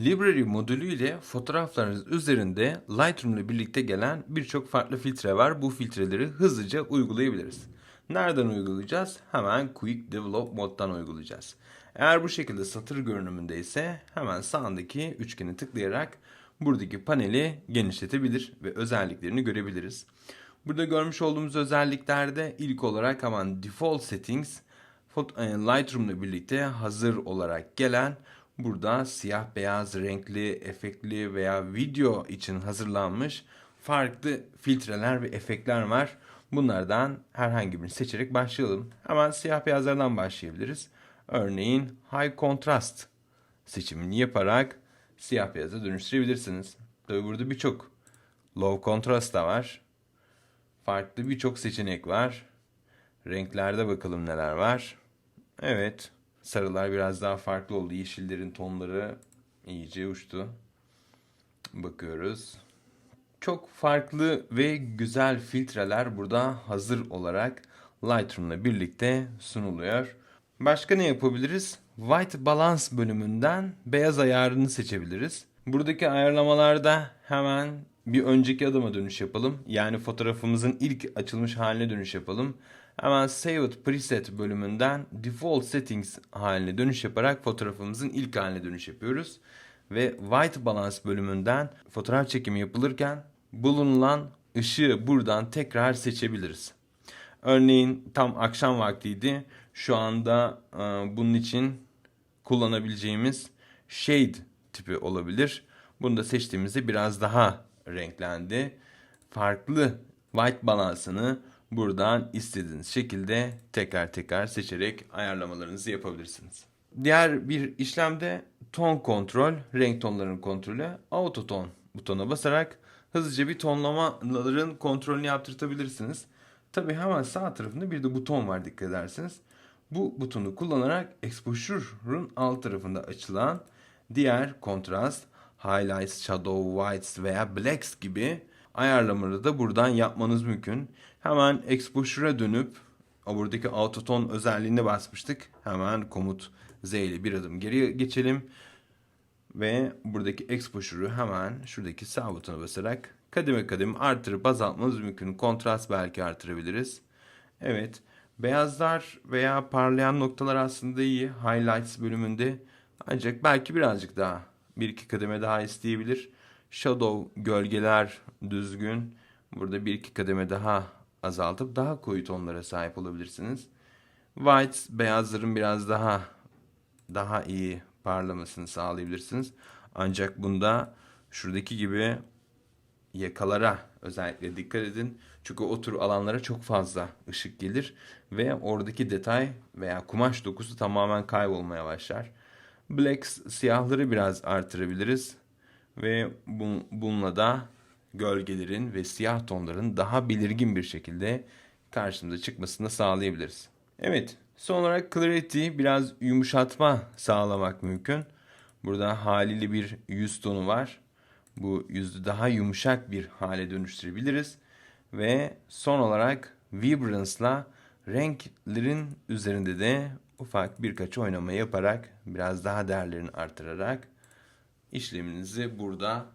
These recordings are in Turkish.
Library modülü ile fotoğraflarınız üzerinde Lightroom ile birlikte gelen birçok farklı filtre var. Bu filtreleri hızlıca uygulayabiliriz. Nereden uygulayacağız? Hemen Quick Develop moddan uygulayacağız. Eğer bu şekilde satır görünümünde ise hemen sağındaki üçgeni tıklayarak buradaki paneli genişletebilir ve özelliklerini görebiliriz. Burada görmüş olduğumuz özelliklerde ilk olarak hemen Default Settings e, Lightroom ile birlikte hazır olarak gelen burada siyah beyaz renkli efektli veya video için hazırlanmış farklı filtreler ve efektler var. Bunlardan herhangi birini seçerek başlayalım. Hemen siyah beyazlardan başlayabiliriz. Örneğin High Contrast seçimini yaparak siyah beyaza dönüştürebilirsiniz. Tabi burada birçok Low Contrast da var. Farklı birçok seçenek var. Renklerde bakalım neler var. Evet. Sarılar biraz daha farklı oldu. Yeşillerin tonları iyice uçtu. Bakıyoruz. Çok farklı ve güzel filtreler burada hazır olarak Lightroom'la birlikte sunuluyor. Başka ne yapabiliriz? White Balance bölümünden beyaz ayarını seçebiliriz. Buradaki ayarlamalarda hemen bir önceki adıma dönüş yapalım. Yani fotoğrafımızın ilk açılmış haline dönüş yapalım. Hemen Saved Preset bölümünden Default Settings haline dönüş yaparak fotoğrafımızın ilk haline dönüş yapıyoruz. Ve White Balance bölümünden fotoğraf çekimi yapılırken bulunulan ışığı buradan tekrar seçebiliriz. Örneğin tam akşam vaktiydi. Şu anda e, bunun için kullanabileceğimiz shade tipi olabilir. Bunu da seçtiğimizde biraz daha renklendi. Farklı white balansını buradan istediğiniz şekilde tekrar tekrar seçerek ayarlamalarınızı yapabilirsiniz. Diğer bir işlemde ton kontrol, renk tonlarının kontrolü, auto ton butona basarak hızlıca bir tonlamaların kontrolünü yaptırtabilirsiniz. Tabi hemen sağ tarafında bir de buton var dikkat ederseniz. Bu butonu kullanarak exposure'un alt tarafında açılan diğer kontrast, highlights, shadow, whites veya blacks gibi ayarlamaları da buradan yapmanız mümkün. Hemen exposure'a dönüp buradaki autoton özelliğine basmıştık. Hemen komut Z ile bir adım geri geçelim. Ve buradaki exposure'u hemen şuradaki sağ butona basarak kademe kademe artırıp azaltmamız mümkün. Kontrast belki artırabiliriz. Evet. Beyazlar veya parlayan noktalar aslında iyi. Highlights bölümünde. Ancak belki birazcık daha bir iki kademe daha isteyebilir. Shadow gölgeler düzgün. Burada bir iki kademe daha azaltıp daha koyu tonlara sahip olabilirsiniz. White beyazların biraz daha daha iyi parlamasını sağlayabilirsiniz. Ancak bunda şuradaki gibi yakalara özellikle dikkat edin. Çünkü o tür alanlara çok fazla ışık gelir ve oradaki detay veya kumaş dokusu tamamen kaybolmaya başlar. Blacks siyahları biraz artırabiliriz ve bu, bununla da gölgelerin ve siyah tonların daha belirgin bir şekilde karşımıza çıkmasını sağlayabiliriz. Evet, son olarak clarity biraz yumuşatma sağlamak mümkün. Burada haliyle bir yüz tonu var. Bu yüzü daha yumuşak bir hale dönüştürebiliriz. Ve son olarak vibrance'la renklerin üzerinde de ufak birkaç oynama yaparak biraz daha değerlerini artırarak işleminizi burada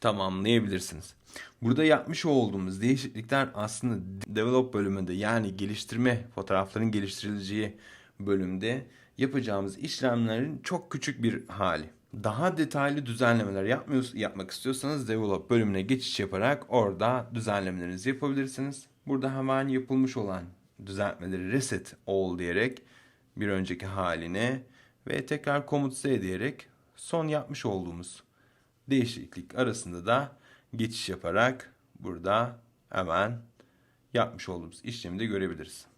tamamlayabilirsiniz. Burada yapmış olduğumuz değişiklikler aslında develop bölümünde yani geliştirme fotoğrafların geliştirileceği bölümde yapacağımız işlemlerin çok küçük bir hali. Daha detaylı düzenlemeler yapmıyoruz, yapmak istiyorsanız develop bölümüne geçiş yaparak orada düzenlemelerinizi yapabilirsiniz. Burada hemen yapılmış olan düzeltmeleri reset all diyerek bir önceki haline ve tekrar komut Z diyerek son yapmış olduğumuz değişiklik arasında da geçiş yaparak burada hemen yapmış olduğumuz işlemi de görebiliriz.